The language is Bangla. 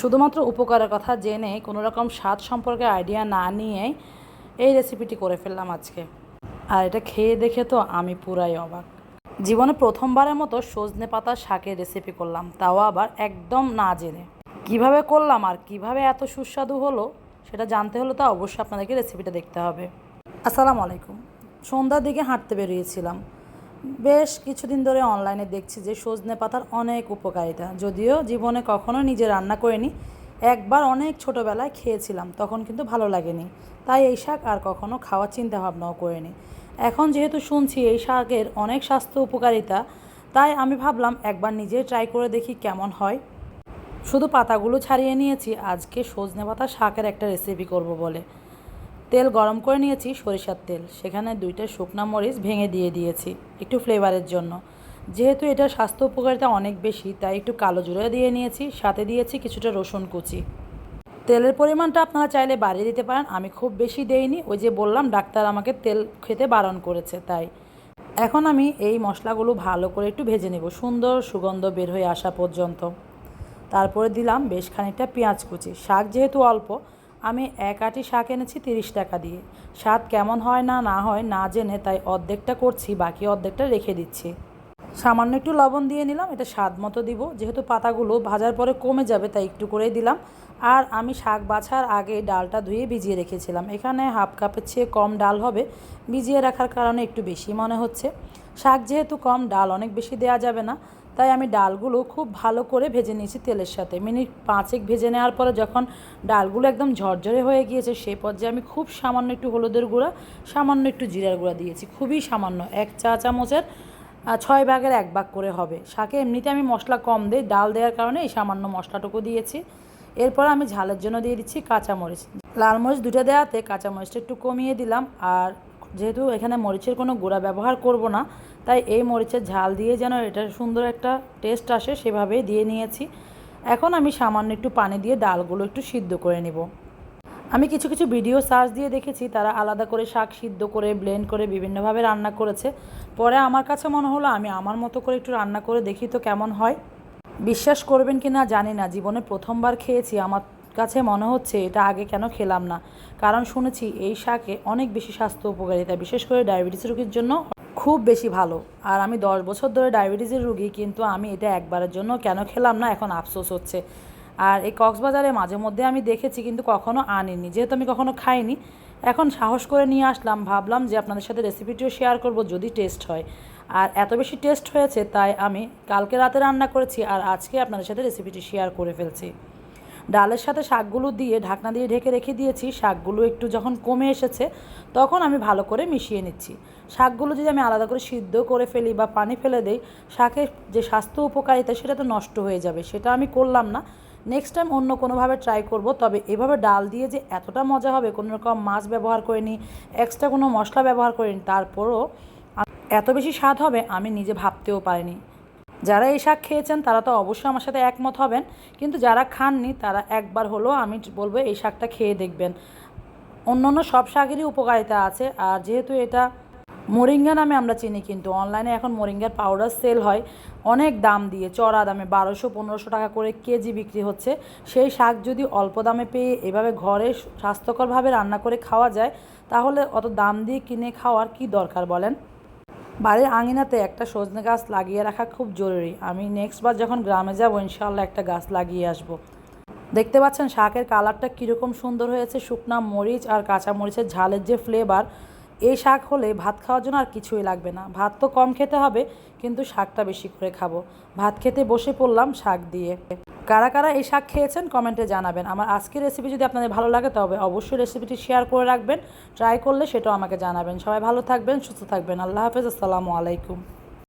শুধুমাত্র উপকারের কথা জেনে কোনো রকম স্বাদ সম্পর্কে আইডিয়া না নিয়েই এই রেসিপিটি করে ফেললাম আজকে। আর এটা খেয়ে দেখে তো আমি পুরাই অবাক। জীবনে প্রথমবারের মতো সজনে পাতার শাকের রেসিপি করলাম, তাও আবার একদম না জেনে। কীভাবে করলাম আর কীভাবে এত সুস্বাদু হলো সেটা জানতে হলে তো অবশ্যই আপনাদেরকে রেসিপিটা দেখতে হবে। আসসালামু আলাইকুম। সন্ধ্যার দিকে হাঁটতে বেরিয়েছিলাম। বেশ কিছুদিন ধরে অনলাইনে দেখছি যে সজনে পাতার অনেক উপকারিতা। যদিও জীবনে কখনো নিজে রান্না করিনি, একবার অনেক ছোটোবেলায় খেয়েছিলাম, তখন কিন্তু ভালো লাগেনি। তাই এই শাক আর কখনো খাওয়ার চিন্তা ভাবনাও করিনি। এখন যেহেতু শুনছি এই শাকের অনেক স্বাস্থ্য উপকারিতা, তাই আমি ভাবলাম একবার নিজে ট্রাই করে দেখি কেমন হয়। শুধু পাতাগুলো ছাড়িয়ে নিয়েছি, আজকে সজনে পাতা শাকের একটা রেসিপি করব বলে। তেল গরম করে নিয়েছি সরিষার তেল। সেখানে দুইটা শুকনা মরিচ ভেঙে দিয়ে দিয়েছি, একটু ফ্লেভারের জন্য। যেহেতু এটা স্বাস্থ্য উপকারিতা অনেক বেশি, তাই একটু কালো জিরে দিয়ে নিয়েছি, সাথে দিয়েছি কিছুটা রসুন কুচি। তেলের পরিমাণটা আপনারা চাইলে বাড়িয়ে দিতে পারেন, আমি খুব বেশি দেইনি। ওই যে বললাম, ডাক্তার আমাকে তেল খেতে বারণ করেছে, তাই। এখন আমি এই মশলাগুলো ভালো করে একটু ভেজে নেব, সুন্দর সুগন্ধ বের হয়ে আসা পর্যন্ত। তারপরে দিলাম বেশ খানিকটা পেঁয়াজ কুচি। শাক যেহেতু অল্প আমি এক আটি শাক এনেছি তিরিশ টাকা দিয়ে। স্বাদ কেমন হয় না না হয় না জেনে তাই অর্ধেকটা করছি, বাকি অর্ধেকটা রেখে দিচ্ছি। সামান্য একটু লবণ দিয়ে নিলাম, এটা স্বাদ মতো দিব। যেহেতু পাতাগুলো ভাজার পরে কমে যাবে তাই একটু করেই দিলাম। আর আমি শাক বাছার আগে ডালটা ধুয়ে ভিজিয়ে রেখেছিলাম। এখানে হাফ কাপের চেয়ে কম ডাল হবে, ভিজিয়ে রাখার কারণে একটু বেশি মনে হচ্ছে। শাক যেহেতু কম, ডাল অনেক বেশি দেওয়া যাবে না। তাই আমি ডালগুলো খুব ভালো করে ভেজে নিয়েছি তেলের সাথে। মিনিট পাঁচেক ভেজে নেওয়ার পরে যখন ডালগুলো একদম ঝরঝরে হয়ে গিয়েছে সেই পর্যায়ে আমি খুব সামান্য একটু হলুদের গুঁড়া, সামান্য একটু জিরার গুঁড়া দিয়েছি। খুবই সামান্য, এক চা চামচের ছয় ভাগের এক ভাগ করে হবে। শাকে এমনিতে আমি মশলা কম দিই, ডাল দেওয়ার কারণে এই সামান্য মশলাটুকু দিয়েছি। এরপর আমি ঝালের জন্য দিয়ে দিচ্ছি কাঁচামরিচ। লাল মরিচ দুটো দেওয়াতে কাঁচামরিচটা একটু কমিয়ে দিলাম, আর যেহেতু এখানে মরিচের কোনো গুঁড়া ব্যবহার করব না, তাই এই মরিচের ঝাল দিয়ে যেন এটা সুন্দর একটা টেস্ট আসে, সেভাবেই দিয়ে নিয়েছি। এখন আমি সামান্য একটু পানি দিয়ে ডালগুলো একটু সিদ্ধ করে নেব। আমি কিছু কিছু ভিডিও সার্চ দিয়ে দেখেছি, তারা আলাদা করে শাক সিদ্ধ করে ব্লেন্ড করে বিভিন্নভাবে রান্না করেছে। পরে আমার কাছে মনে হলো, আমি আমার মতো করে একটু রান্না করে দেখি তো কেমন হয়। বিশ্বাস করবেন কি না জানি না, জীবনে প্রথমবার খেয়েছি, আমার কাছে মনে হচ্ছে এটা আগে কেন খেলাম না। কারণ শুনেছি এই শাকে অনেক বেশি স্বাস্থ্য উপকারিতা, বিশেষ করে ডায়াবেটিস রোগীর জন্য খুব বেশি ভালো। আর আমি দশ বছর ধরে ডায়াবেটিসের রুগী, কিন্তু আমি এটা একবারের জন্য কেন খেলাম না, এখন আফসোস হচ্ছে। আর এই কক্সবাজারে মাঝে মধ্যে আমি দেখেছি, কিন্তু কখনো আনিনি। যেহেতু আমি কখনো খাইনি, এখন সাহস করে নিয়ে আসলাম। ভাবলাম যে আপনাদের সাথে রেসিপিটিও শেয়ার করব, যদি টেস্ট হয়। আর এত বেশি টেস্ট হয়েছে, তাই আমি কালকে রাতে রান্না করেছি, আর আজকে আপনাদের সাথে রেসিপিটি শেয়ার করে ফেলছি। ডালের সাথে শাকগুলো দিয়ে ঢাকনা দিয়ে ঢেকে রেখে দিয়েছি, শাকগুলো একটু যখন কমে এসেছে তখন আমি ভালো করে মিশিয়ে নিচ্ছি। শাকগুলো যদি আমি আলাদা করে সিদ্ধ করে ফেলি বা পানি ফেলে দেই, শাকের যে স্বাস্থ্য উপকারিতা সেটা তো নষ্ট হয়ে যাবে, সেটা আমি করলাম না। নেক্সট টাইম অন্য কোনোভাবে ট্রাই করব, তবে এভাবে ডাল দিয়ে যে এতটা মজা হবে, কোনো রকম মাছ ব্যবহার করিনি এক্সট্রা কোনো মশলা ব্যবহার করিনি, তারপরও এত বেশি স্বাদ হবে আমি নিজে ভাবতেও পারিনি। যারা এই শাক খেয়েছেন, তারা তো অবশ্যই আমার সাথে একমত হবেন। কিন্তু যারা খাননি, তারা একবার হলেও আমি বলব এই শাকটা খেয়ে দেখবেন। অন্য অন্য সব শাকেরই উপকারিতা আছে। আর যেহেতু এটা মোরিঙ্গা নামে আমরা চিনি কিন্তু, অনলাইনে এখন মোরিঙ্গার পাউডার সেল হয়। অনেক দাম দিয়ে, চড়া দামে, বারোশো, পনেরোশো টাকা করে কেজি বিক্রি হচ্ছে। সেই শাক যদি অল্প দামে পেয়ে এভাবে ঘরে স্বাস্থ্যকরভাবে রান্না করে খাওয়া যায়, তাহলে অত দাম দিয়ে কিনে খাওয়ার কি দরকার বলেন? বাড়ির আঙিনাতে একটা সজনে গাছ লাগিয়ে রাখা খুব জরুরি। আমি নেক্সট বার যখন গ্রামে যাব ইনশাল্লাহ একটা গাছ লাগিয়ে আসব। দেখতে পাচ্ছেন শাকের কালারটা কীরকম সুন্দর হয়েছে, শুকনা মরিচ আর কাঁচা মরিচের ঝালের যে ফ্লেভার এই শাক হলে ভাত খাওয়ার জন্য আর কিছুই লাগবে না। ভাত তো কম খেতে হবে, কিন্তু শাকটা বেশি করে খাব। ভাত খেতে বসে পড়লাম শাক দিয়ে। কারা কারা এই শাক খেয়েছেন কমেন্টে জানাবেন। আমার আজকের রেসিপি যদি আপনাদের ভালো লাগে, তবে অবশ্যই রেসিপিটি শেয়ার করে রাখবেন। ট্রাই করলে সেটাও আমাকে জানাবেন। সবাই ভালো থাকবেন, সুস্থ থাকবেন। আল্লাহ হাফেজ, আসসালামু আলাইকুম।